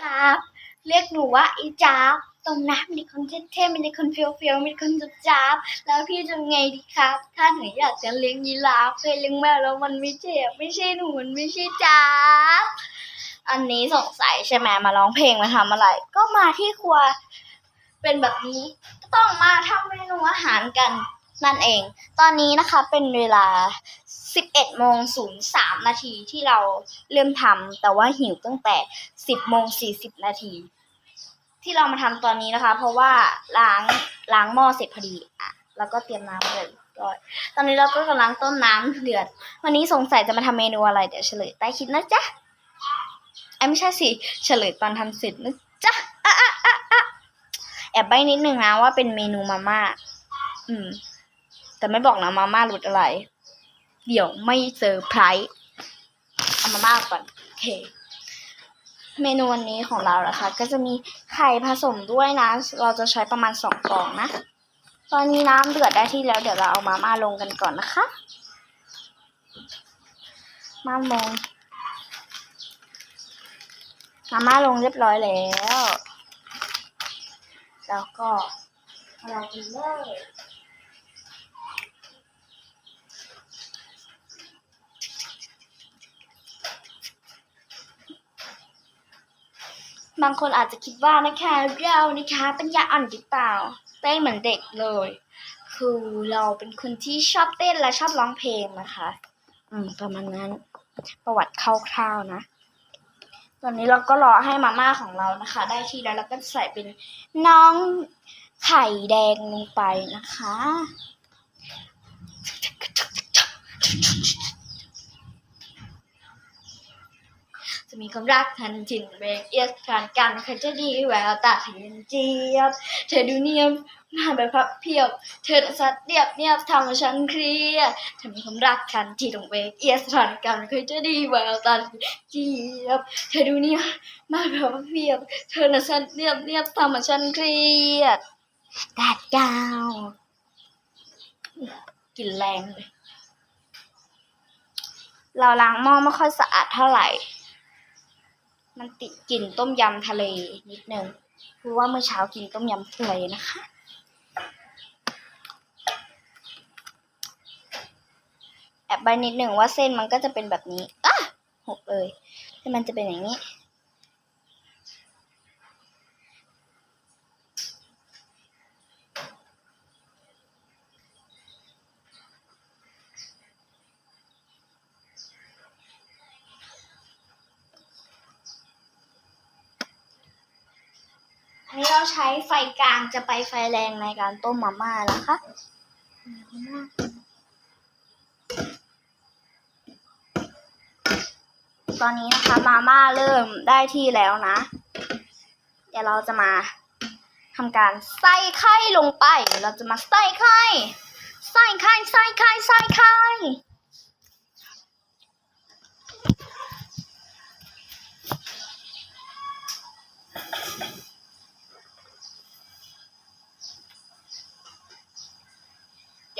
ครับเรียกหนูว่าอีจ้าบตรงน้ำมีคนเท่ๆมีคนเฟี้ยวๆมีคนจุบจ้าบแล้วพี่จะไงดีครับ ถ้าหนูอยากจะเลี้ยงยีราฟเคยเลี้ยงแมวแล้วมันไม่เจ็บไม่ใช่หนูมันไม่ใช่จ้าบอันนี้สงสัยใช่ไหมมาร้องเพลงมาทำอะไร ก็มาที่ครัวเป็นแบบนี้ก็ต้องมาทำเมนูอาหารกัน นั่นเอง ตอนนี้นะคะเป็นเวลา 11โมง03นาทีที่เราเริ่มทำแต่ว่าหิวตั้งแต่ 10โมง40นาทีที่เรามาทำตอนนี้นะคะ เพราะว่าล้างล้างหม้อเสร็จพอดีอะแล้วก็เตรียมน้ำเลยก็ตอนนี้เราก็กำลังต้มน้ำเดือด วันนี้สงสัยจะมาทำเมนูอะไรเดี๋ยวเฉลยใต้คลิปนะจ๊ะไอ้ไม่ใช่สิเฉลยตอนทำเสร็จนะจ๊ะอะอะอะอะแอบใบนิดนึงนะว่าเป็นเมนูมาม่าอืม แต่ไม่บอกนะมาม่ารสอะไร เดี๋ยวไม่เซอร์ไพรส์เอามาม่าก่อนโอเคเมนูวันนี้ของเรานะคะ ก็จะมีไข่ผสมด้วยนะ เราจะใช้ประมาณสองฟองนะ ตอนนี้น้ำเดือดได้ที่แล้ว เดี๋ยวเราเอามาม่าลงกันก่อนนะคะ มาลงมาม่าลงเรียบร้อยแล้ว แล้วก็เราไปเลย บางคนอาจจะคิดว่านะคะเรานะคะเป็นยาอ่อนหรือเปล่าเต้นเหมือนเด็กเลย คือเราเป็นคนที่ชอบเต้นและชอบร้องเพลงนะคะ อืมประมาณนั้น ประวัติคร่าวๆนะ ตอนนี้เราก็รอให้มาม่าของเรานะคะ ได้ที่แล้วเราก็ใส่เป็นน้องไข่แดงลงไปนะคะ จะ มีความรักทันจินเบรกเอียสผ่านกันใครจะดีแววตาเห็นเจี๊ยบ เธอดูเนียบหน้าแบบพับเพียบ เธอสัดเรียบเนียบทำให้ฉันเครียดเธอมีความรักทันจินเบรกเอียสผ่านกันใครจะดีแววตาเจี๊ยบ เธอดูเนียบหน้าแบบพับเพียบ เธอน่ะสัดเรียบเนียบทำให้ฉันเครียดแดดกาวกลินแรงเลยเราล้างหม้อไม่ค่อยสะอาดเท่าไหร่ มันติดกลิ่นต้มยำทะเลนิดนึงเพราะว่าเมื่อเช้ากินต้มยำทะเลนะคะ แอบใบนิดหนึ่งว่าเส้นมันก็จะเป็นแบบนี้อะหกเลยแต่มันจะเป็นอย่างนี้ อันนี้เรา ใช้ไฟกลางจะไปไฟแรงในการต้มมาม่านะคะตอนนี้นะคะมาม่าเริ่มได้ที่แล้วนะ เดี๋ยวเราจะมาทำการใส่ไข่ลงไป เราจะมาใส่ไข่ ใส่ไข่ ใส่ไข่ ใส่ไข่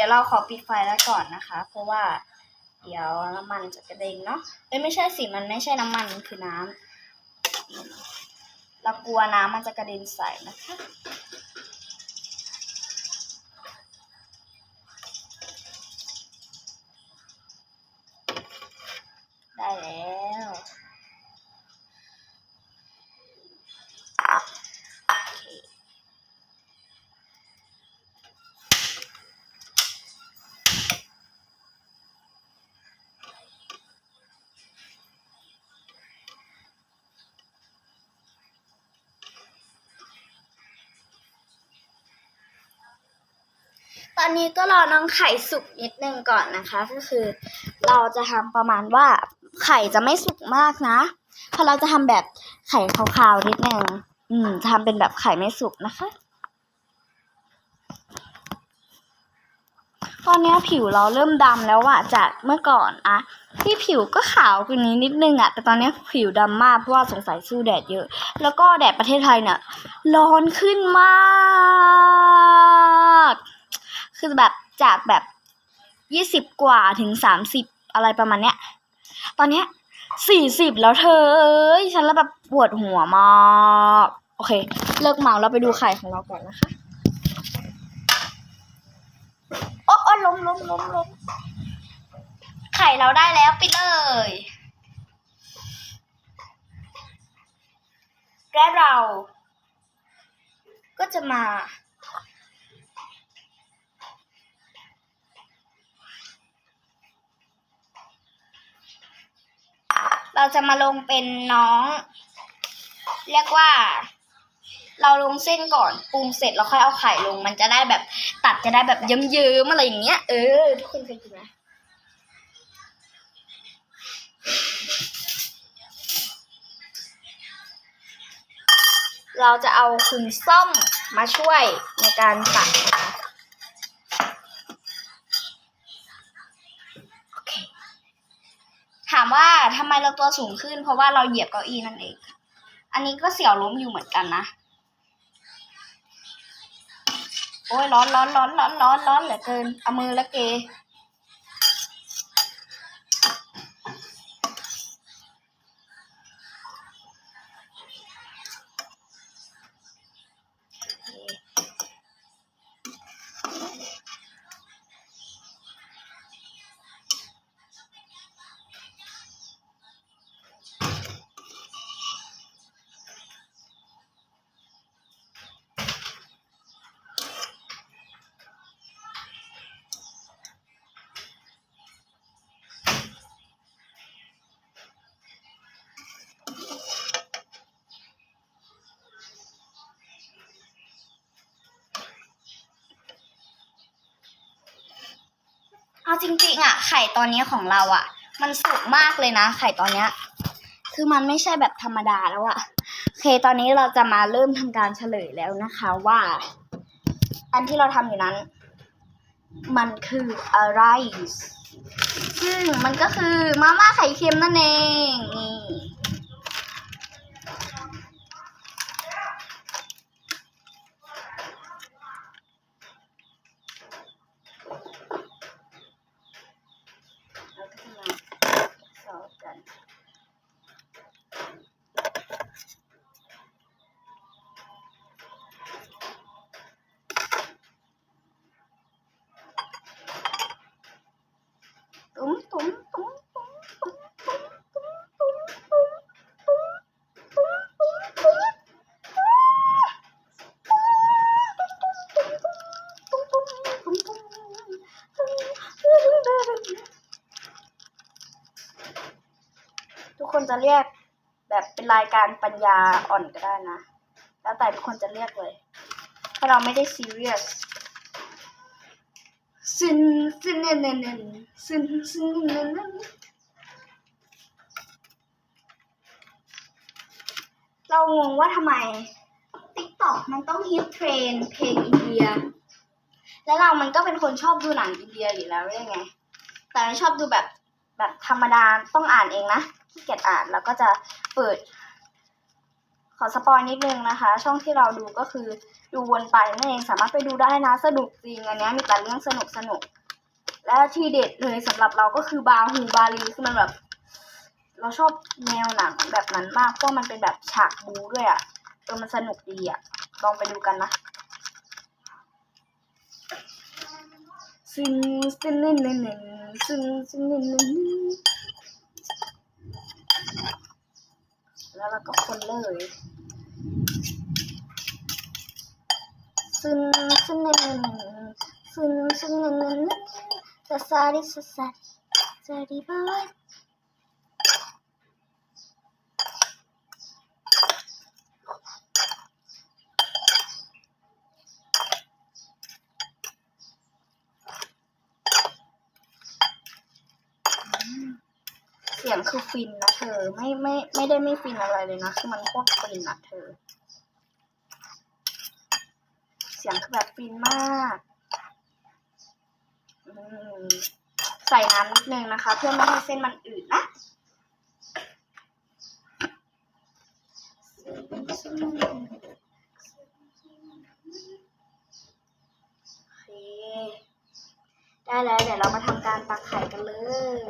ดี๋ยวเราขอปิดไฟแล้วก่อนนะคะ เพราะว่าเดี๋ยวน้ำมันจะกระเด็นเนาะเอ้ยไม่ใช่สิมันไม่ใช่น้ำมันคือน้ำเรากลัวน้ำมันจะกระเด็นใส่นะคะ ตอนนี้ก็รอน้องไข่สุกนิดนึงก่อนนะคะ ก็คือเราจะทำประมาณว่าไข่จะไม่สุกมากนะเพราะเราจะทำแบบไข่ขาวๆนิดนึงอืมทำเป็นแบบไข่ไม่สุกนะคะ ตอนนี้ผิวเราเริ่มดำแล้วอะจากเมื่อก่อนอะที่ผิวก็ขาวกว่านี้นิดนึงอะแต่ตอนนี้ผิวดำมากเพราะว่าสงสัยสู้แดดเยอะ แล้วก็แดดประเทศไทยเนี่ยร้อนขึ้นมาก คือแบบจากแบบยี่สิบกว่าถึงสามสิบอะไรประมาณเนี้ย ตอนเนี้ยสี่สิบแล้วเธอเอ้ยฉันแล้วแบบปวดหัวมากโอเค เลิกเมาแล้วไปดูไข่ของเราก่อนนะคะโอ้โอ้ล้มล้มล้มล้มไข่เราได้แล้วปิดเลยและเราก็จะมา เราจะมาลงเป็นน้อง เรียกว่า เราลงเส้นก่อนปรุงเสร็จแล้วค่อยเอาไข่ลง มันจะได้แบบตัดจะได้แบบเยิ้มๆอะไรอย่างเงี้ยเออทุกคนเคยกินไหมเราจะเอาคุณส้มมาช่วยในการตัดนะคะ ไมเราตัวสูงขึ้น เพราะว่าเราเหยียบเก้าอี้นั่นเอง อันนี้ก็เสี่ยวล้มอยู่เหมือนกันนะ โอ้ยร้อนร้อนร้อนร้อนร้อนร้อนเหลือเกิน เอามือละเก จริงๆอะ ไข่ตอนนี้ของเราอะ มันสุกมากเลยนะ ไข่ตอนเนี้ย คือมันไม่ใช่แบบธรรมดาแล้วอะโอเค ตอนนี้เราจะมาเริ่มทำการเฉลยแล้วนะคะว่า อันที่เราทำอยู่นั้น มันคืออะไรซึ่งมันก็คือมาม่าไข่เค็มนั่นเองนี่ ทุกคนจะเรียกแบบเป็นรายการปัญญาอ่อนก็ได้นะ แล้วแต่ทุกคนจะเรียกเลย ถ้าเราไม่ได้ซีเรียสซึนซึนเนนเนนเนนซึนซึนเนนเนนเรางงว่าทำไม TikTok มันต้องฮิตเทรนด์เพลงอินเดีย แล้วเรามันก็เป็นคนชอบดูหนังอินเดียอยู่แล้วได้ไง แต่ไม่ชอบดูแบบแบบธรรมดาต้องอ่านเองนะ ขี้เกียจอ่านแล้วก็จะเปิด ขอสปอยนิดนึงนะคะ ช่องที่เราดูก็คือดูวนไปนั่นเองสามารถไปดูได้นะสนุกจริงอันนี้มีแต่เรื่องสนุกสนุกและที่เด็ดเลยสำหรับเราก็คือบาฮูบาลีคือมันแบบ เราชอบแนวหนังแบบนั้นมากเพราะมันเป็นแบบฉากบูด้วยอะ่ะเออมันสนุกดีอะ่ะลองไปดูกันนะซึ่งซึ่งเน่นน่นเน่นซึ่งซึ่งเน่นเน่นเน่น แล้วเราก็คนเลยซึนซึนเนนซึนซึนเนนซาซาดิซาซาดิซาดิบาย สียงคือฟินนะเธอ ไม่ไม่ไม่ได้ไม่ฟินอะไรเลยนะคือมันโคตรฟินอะเธอ เสียงคือแบบฟินมากมใส่น้ำนิดนึงนะคะ เพื่อไม่ให้เส้นมันอืดนะโอเคได้แล้วเดี๋ยวเรามาทำการตักไข่กันเลย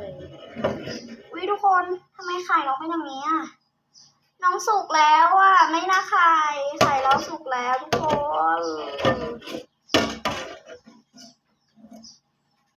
นทำไมไข่น้องเป็นอย่างนี้อะน้องสุกแล้วอะไม่น่าไข่ไข่เราสุกแล้วทุกคน